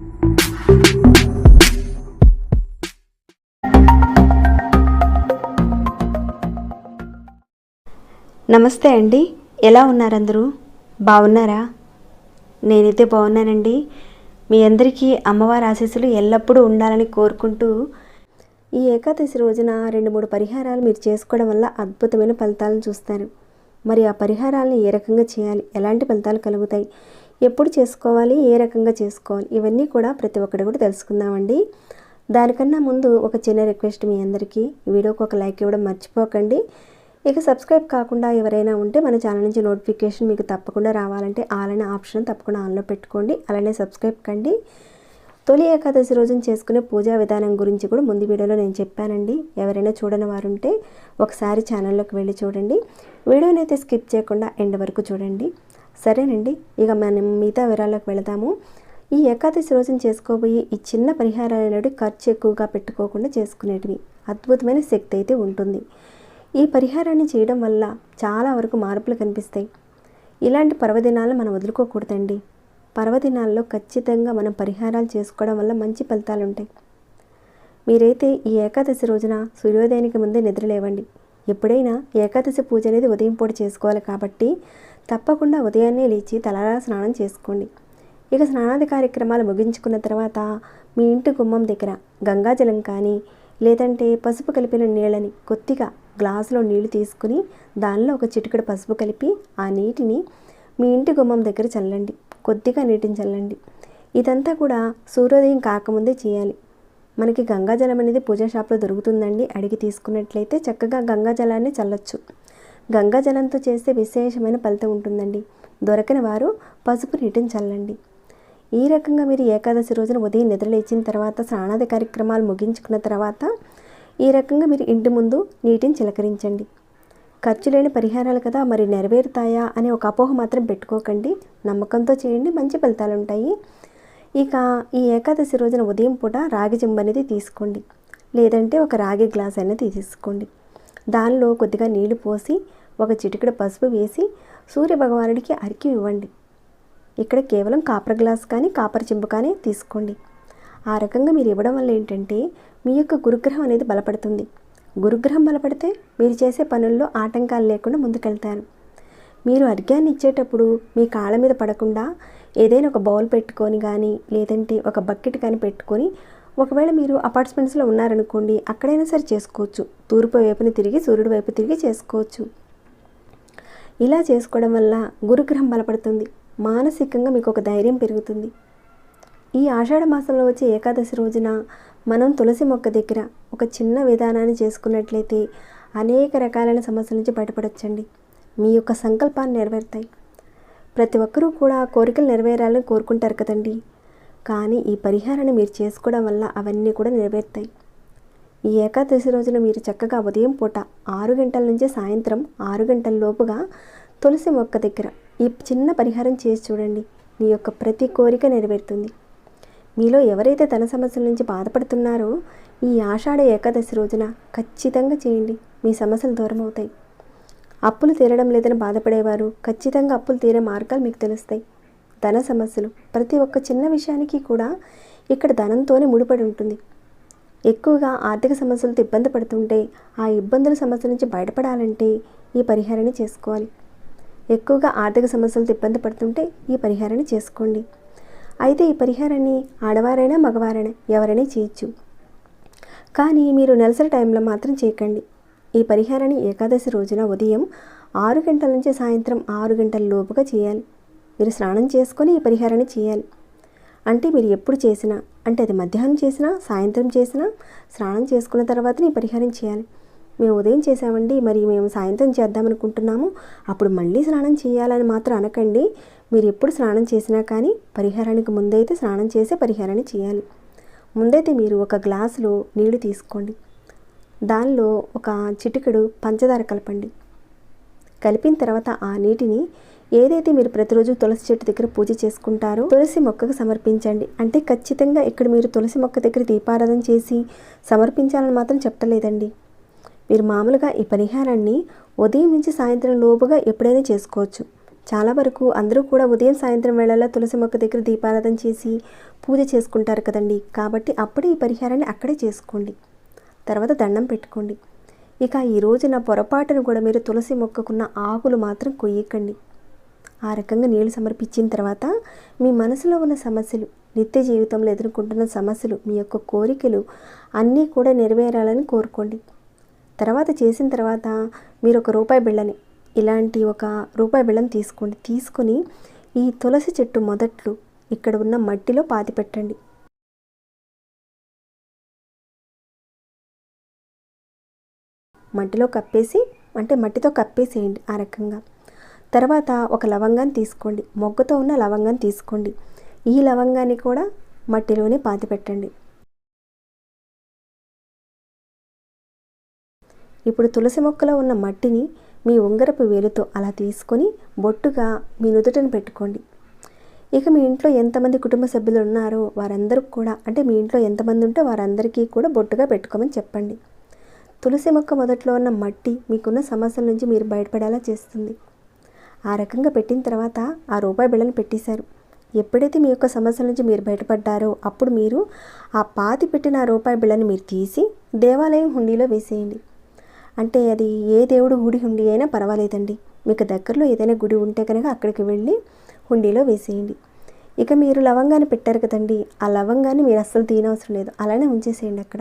నమస్తే అండి. ఎలా ఉన్నారందరూ? బాగున్నారా? నేనైతే బాగున్నానండి. మీ అందరికీ అమ్మవారి ఆశీస్సులు ఎల్లప్పుడూ ఉండాలని కోరుకుంటూ ఈ ఏకాదశి రోజున రెండు మూడు పరిహారాలు మీరు చేసుకోవడం వల్ల అద్భుతమైన ఫలితాలను చూస్తారు. మరి ఆ పరిహారాలను ఏ రకంగా చేయాలి? ఎలాంటి ఫలితాలు కలుగుతాయి? ఎప్పుడు చేసుకోవాలి ఏ రకంగా చేసుకోవాలి ఇవన్నీ కూడా ప్రతి ఒక్కటి కూడా తెలుసుకుందామండి. దానికన్నా ముందు ఒక చిన్న రిక్వెస్ట్ మీ అందరికీ. ఈ వీడియోకి ఒక లైక్ ఇవ్వడం మర్చిపోకండి. ఇక సబ్స్క్రైబ్ కాకుండా ఎవరైనా ఉంటే మన ఛానల్ నుంచి నోటిఫికేషన్ మీకు తప్పకుండా రావాలంటే ఆల్ అనే ఆప్షన్ తప్పకుండా ఆన్లో పెట్టుకోండి. అలానే సబ్స్క్రైబ్ కండి. తొలి ఏకాదశి రోజున చేసుకునే పూజా విధానం గురించి కూడా ముందు వీడియోలో నేను చెప్పానండి. ఎవరైనా చూడని వారుంటే ఒకసారి ఛానల్లోకి వెళ్ళి చూడండి. వీడియోని అయితే స్కిప్ చేయకుండా ఎండ్ వరకు చూడండి. సరేనండి ఇక మనం మిగతా వివరాల్లోకి వెళదాము. ఈ ఏకాదశి రోజున చేసుకోబోయే ఈ చిన్న పరిహారాలు అనేవి ఖర్చు ఎక్కువగా పెట్టుకోకుండా చేసుకునేటివి అద్భుతమైన శక్తి అయితే ఉంటుంది. ఈ పరిహారాన్ని చేయడం వల్ల చాలా వరకు మార్పులు కనిపిస్తాయి. ఇలాంటి పర్వదినాలు మనం వదులుకోకూడదండి. పర్వదినాల్లో ఖచ్చితంగా మనం పరిహారాలు చేసుకోవడం వల్ల మంచి ఫలితాలు ఉంటాయి మీరైతే ఈ ఏకాదశి రోజున సూర్యోదయానికి ముందే నిద్రలేవండి. ఎప్పుడైనా ఏకాదశి పూజ అనేది ఉదయం పూట చేసుకోవాలి కాబట్టి తప్పకుండా ఉదయాన్నే లేచి తలారా స్నానం చేసుకోండి. ఇక స్నానాది కార్యక్రమాలు ముగించుకున్న తర్వాత మీ ఇంటి గుమ్మం దగ్గర గంగాజలం కానీ లేదంటే పసుపు కలిపిన నీళ్ళని కొద్దిగా గ్లాసులో నీళ్ళు తీసుకుని దానిలో ఒక చిటికెడు పసుపు కలిపి ఆ నీటిని మీ ఇంటి గుమ్మం దగ్గర చల్లండి. కొద్దిగా నీటిని చల్లండి. ఇదంతా కూడా సూర్యోదయం కాకముందే చేయాలి. మనకి గంగాజలం అనేది పూజా షాప్లో దొరుకుతుందండి. అడిగి తీసుకున్నట్లయితే చక్కగా గంగాజలాన్ని చల్లొచ్చు. గంగాజలంతో చేస్తే విశేషమైన ఫలితం ఉంటుందండి. దొరకని వారు పసుపు నీటిని చల్లండి. ఈ రకంగా మీరు ఏకాదశి రోజున ఉదయం నిద్రలేచిన తర్వాత స్నానాది కార్యక్రమాలు ముగించుకున్న తర్వాత ఈ రకంగా మీరు ఇంటి ముందు నీటిని చిలకరించండి. ఖర్చు లేని పరిహారాలు కదా మరి నెరవేరుతాయా అనే ఒక అపోహ మాత్రం పెట్టుకోకండి. నమ్మకంతో చేయండి మంచి ఫలితాలు ఉంటాయి ఇక ఈ ఏకాదశి రోజున ఉదయం పూట రాగి చెంబు అనేది తీసుకోండి. లేదంటే ఒక రాగి గ్లాస్ అనేది తీసుకోండి దానిలో కొద్దిగా నీళ్ళు పోసి ఒక చిటికెడు పసుపు వేసి సూర్య భగవానుడికి అరికి ఇవ్వండి. ఇక్కడ కేవలం కాపర్ గ్లాస్ కానీ కాపర్ చెంబు కానీ తీసుకోండి. ఆ రకంగా మీరు ఇవ్వడం వల్ల ఏంటంటే మీ యొక్క గురుగ్రహం అనేది బలపడుతుంది. గురుగ్రహం బలపడితే మీరు చేసే పనుల్లో ఆటంకాలు లేకుండా ముందుకెళ్తారు. మీరు అర్ఘ్యాన్ని ఇచ్చేటప్పుడు మీ కాళ్ళ మీద పడకుండా ఏదైనా ఒక బౌల్ పెట్టుకొని కానీ లేదంటే ఒక బకెట్ కానీ పెట్టుకొని ఒకవేళ మీరు అపార్ట్మెంట్స్లో ఉన్నారనుకోండి అక్కడైనా సరే చేసుకోవచ్చు. తూర్పు వైపుని తిరిగి సూర్యుడి వైపు తిరిగి చేసుకోవచ్చు. ఇలా చేసుకోవడం వల్ల గురుగ్రహం బలపడుతుంది. మానసికంగా మీకు ఒక ధైర్యం పెరుగుతుంది. ఈ ఆషాఢ మాసంలో వచ్చే ఏకాదశి రోజున మనం తులసి మొక్క దగ్గర ఒక చిన్న విధానాన్ని చేసుకున్నట్లయితే అనేక రకాలైన సమస్యల నుంచి బయటపడొచ్చండి. మీ యొక్క సంకల్పాన్ని నెరవేరుతాయి. ప్రతి ఒక్కరూ కూడా కోరికలు నెరవేరాలని కోరుకుంటారు కదండి. కానీ ఈ పరిహారాన్ని మీరు చేసుకోవడం వల్ల అవన్నీ కూడా నెరవేరుతాయి. ఈ ఏకాదశి రోజున మీరు చక్కగా ఉదయం పూట ఆరు గంటల నుంచి సాయంత్రం ఆరు గంటల లోపుగా తులసి మొక్క దగ్గర ఈ చిన్న పరిహారం చేసి చూడండి. మీ యొక్క ప్రతి కోరిక నెరవేరుతుంది. మీలో ఎవరైతే ధన సమస్యల నుంచి బాధపడుతున్నారో ఈ ఆషాఢ ఏకాదశి రోజున ఖచ్చితంగా చేయండి. మీ సమస్యలు దూరం అవుతాయి అప్పులు తీరడం లేదని బాధపడేవారు. ఖచ్చితంగా అప్పులు తీరే మార్గాలు మీకు తెలుస్తాయి. ధన సమస్యలు. ప్రతి ఒక్క చిన్న విషయానికి కూడా ఇక్కడ ధనంతోనే ముడిపడి ఉంటుంది. ఎక్కువగా ఆర్థిక సమస్యలతో ఇబ్బంది పడుతుంటే ఆ ఇబ్బందుల సమస్య నుంచి బయటపడాలంటే ఈ పరిహారాన్ని చేసుకోవాలి. ఎక్కువగా ఆర్థిక సమస్యలతో ఇబ్బంది పడుతుంటే ఈ పరిహారాన్ని చేసుకోండి. అయితే ఈ పరిహారాన్ని ఆడవారైనా మగవారైనా ఎవరైనా చేయొచ్చు. కానీ మీరు నెలసరి టైంలో మాత్రం చేయకండి. ఈ పరిహారాన్ని ఏకాదశి రోజున ఉదయం ఆరు గంటల నుంచి సాయంత్రం ఆరు గంటల లోపుగా చేయాలి. మీరు స్నానం చేసుకొని ఈ పరిహారాన్ని చేయాలి. అంటే మీరు ఎప్పుడు చేసినా అంటే అది మధ్యాహ్నం చేసినా సాయంత్రం చేసినా స్నానం చేసుకున్న తర్వాత ఈ పరిహారం చేయాలి. మేము ఉదయం చేసామండి మరి మేము సాయంత్రం చేద్దామనుకుంటున్నాము అప్పుడు మళ్ళీ స్నానం చేయాలని మాత్రం అనకండి. మీరు ఎప్పుడు స్నానం చేసినా కానీ పరిహారానికి ముందైతే స్నానం చేసే పరిహారాన్ని చేయాలి. ముందైతే మీరు ఒక గ్లాసులో నీళ్ళు తీసుకోండి. దానిలో ఒక చిటికెడు పంచదార కలపండి. కలిపిన తర్వాత ఆ నీటిని ఏదైతే మీరు ప్రతిరోజు తులసి చెట్టు దగ్గర పూజ చేసుకుంటారో తులసి మొక్కకు సమర్పించండి. అంటే ఖచ్చితంగా ఇక్కడ మీరు తులసి మొక్క దగ్గర దీపారాధన చేసి సమర్పించాలని మాత్రం చెప్పలేదండి. మీరు మామూలుగా ఈ పరిహారాన్ని ఉదయం నుంచి సాయంత్రం లోపుగా ఎప్పుడైనా చేసుకోవచ్చు. చాలా వరకు అందరూ కూడా ఉదయం సాయంత్రం వేళల్లో తులసి మొక్క దగ్గర దీపారాధన చేసి పూజ చేసుకుంటారు కదండి. కాబట్టి అప్పుడే ఈ పరిహారాన్ని అక్కడే చేసుకోండి. తర్వాత దండం పెట్టుకోండి. ఇక ఈ రోజున పొరపాటును కూడా మీరు తులసి మొక్కకున్న ఆకులు మాత్రం కొయ్యకండి. ఆ రకంగా నీళ్ళు సమర్పించిన తర్వాత మీ మనసులో ఉన్న సమస్యలు నిత్య జీవితంలో ఎదుర్కొంటున్న సమస్యలు మీ యొక్క కోరికలు అన్నీ కూడా నెరవేరాలని కోరుకోండి. తర్వాత చేసిన తర్వాత మీరు ఒక రూపాయి బిళ్ళని ఇలాంటి ఒక రూపాయి బిళ్ళని తీసుకోండి. తీసుకొని ఈ తులసి చెట్టు మొదట్లు ఇక్కడ ఉన్న మట్టిలో పాతి పెట్టండి. మట్టిలో కప్పేసి అంటే మట్టితో కప్పేసేయండి ఆ రకంగా. తర్వాత ఒక లవంగాన్ని తీసుకోండి. మొగ్గతో ఉన్న లవంగాన్ని తీసుకోండి. ఈ లవంగాన్ని కూడా మట్టిలోనే పాతి పెట్టండి. ఇప్పుడు తులసి మొక్కలో ఉన్న మట్టిని మీ ఉంగరపు వేలుతో అలా తీసుకొని బొట్టుగా మీ నుదుటను పెట్టుకోండి. ఇక మీ ఇంట్లో ఎంతమంది కుటుంబ సభ్యులు ఉన్నారో వారందరికి కూడా అంటే మీ ఇంట్లో ఎంతమంది ఉంటే వారందరికీ కూడా బొట్టుగా పెట్టుకోమని చెప్పండి. తులసి మొక్క మొదట్లో ఉన్న మట్టి మీకున్న సమస్యల నుంచి మీరు బయటపడేలా చేస్తుంది. ఆ రకంగా పెట్టిన తర్వాత ఆ రూపాయి బిళ్ళను పెట్టేశారు. ఎప్పుడైతే మీ యొక్క సమస్యల నుంచి మీరు బయటపడ్డారో అప్పుడు మీరు ఆ పాతి పెట్టిన ఆ రూపాయి బిళ్ళని మీరు తీసి దేవాలయం హుండీలో వేసేయండి. అంటే అది ఏ దేవుడు గుడి హుండీ అయినా పర్వాలేదండి. మీకు దగ్గరలో ఏదైనా గుడి ఉంటే కనుక అక్కడికి వెళ్ళి హుండీలో వేసేయండి. ఇక మీరు లవంగాన్ని పెట్టారు కదండి ఆ లవంగాన్ని మీరు అస్సలు తీయనవసరం లేదు. అలానే ఉంచేసేయండి అక్కడ.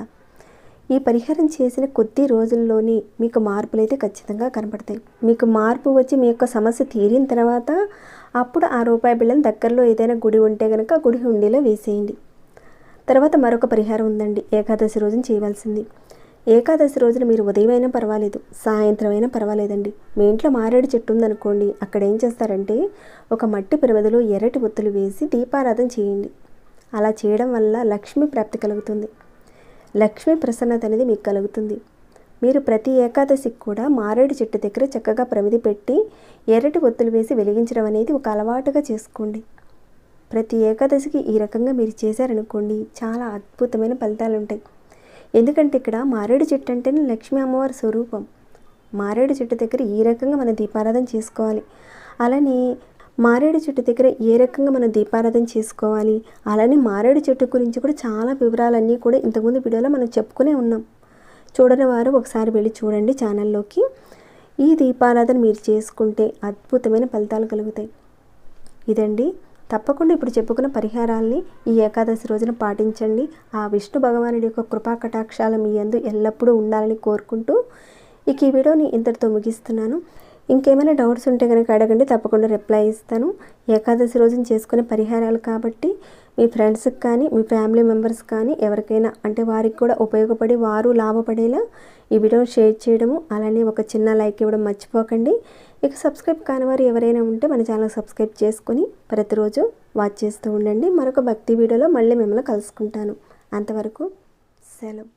ఈ పరిహారం చేసిన కొద్ది రోజుల్లోనే మీకు మార్పులు అయితే ఖచ్చితంగా కనపడతాయి. మీకు మార్పు వచ్చి మీ యొక్క సమస్య తీరిన తర్వాత అప్పుడు ఆ రూపాయి బిళ్ళని దగ్గరలో ఏదైనా గుడి ఉంటే కనుక గుడి హుండీలో వేసేయండి. తర్వాత మరొక పరిహారం ఉందండి. ఏకాదశి రోజున చేయవలసింది. ఏకాదశి రోజున మీరు ఉదయం అయినా పర్వాలేదు సాయంత్రం అయినా పర్వాలేదండి. మీ ఇంట్లో మారేడు చెట్టు ఉందనుకోండి అక్కడ ఏం చేస్తారంటే ఒక మట్టి పిరమిదలో ఎర్రటి ఒత్తులు వేసి దీపారాధన చేయండి. అలా చేయడం వల్ల లక్ష్మీ ప్రాప్తి కలుగుతుంది. లక్ష్మీ ప్రసన్నత అనేది మీకు కలుగుతుంది. మీరు ప్రతి ఏకాదశికి కూడా మారేడు చెట్టు దగ్గర చక్కగా ప్రమిది పెట్టి ఎర్రటి ఒత్తులు వేసి వెలిగించడం అనేది ఒక అలవాటుగా చేసుకోండి. ప్రతి ఏకాదశికి ఈ రకంగా మీరు చేశారనుకోండి చాలా అద్భుతమైన ఫలితాలు ఉంటాయి. ఎందుకంటే ఇక్కడ మారేడు చెట్టు అంటేనే లక్ష్మీ అమ్మవారి స్వరూపం. మారేడు చెట్టు దగ్గర ఈ రకంగా మనం దీపారాధన చేసుకోవాలి. అలానే మారేడు చెట్టు దగ్గర ఏ రకంగా మనం దీపారాధన చేసుకోవాలి? అలానే మారేడు చెట్టు గురించి కూడా చాలా వివరాలన్నీ కూడా ఇంతకుముందు వీడియోలో మనం చెప్పుకునే ఉన్నాం. చూడని వారు ఒకసారి వెళ్ళి చూడండి ఛానల్లోకి. ఈ దీపారాధన మీరు చేసుకుంటే అద్భుతమైన ఫలితాలు కలుగుతాయి. ఇదండి. తప్పకుండా ఇప్పుడు చెప్పుకున్న పరిహారాల్ని ఈ ఏకాదశి రోజున పాటించండి. ఆ విష్ణు భగవానుడి యొక్క కృపా కటాక్షాలు మీ అందు ఎల్లప్పుడూ ఉండాలని కోరుకుంటూ ఇక ఈ వీడియోని ఇంతటితో ముగిస్తున్నాను. ఇంకేమైనా డౌట్స్ ఉంటే కనుక అడగండి తప్పకుండా రిప్లై ఇస్తాను. ఏకాదశి రోజున చేసుకునే పరిహారాలు కాబట్టి మీ ఫ్రెండ్స్కి కానీ మీ ఫ్యామిలీ మెంబర్స్ కానీ ఎవరికైనా అంటే వారికి కూడా ఉపయోగపడి వారు లాభపడేలా ఈ వీడియోని షేర్ చేయడము అలానే ఒక చిన్న లైక్ ఇవ్వడం మర్చిపోకండి. ఇక సబ్స్క్రైబ్ కాని వారు ఎవరైనా ఉంటే మన ఛానల్ సబ్స్క్రైబ్ చేసుకొని ప్రతిరోజు వాచ్ చేస్తూ ఉండండి. మరొక భక్తి వీడియోలో మళ్ళీ మిమ్మల్ని కలుసుకుంటాను. అంతవరకు సెలవు.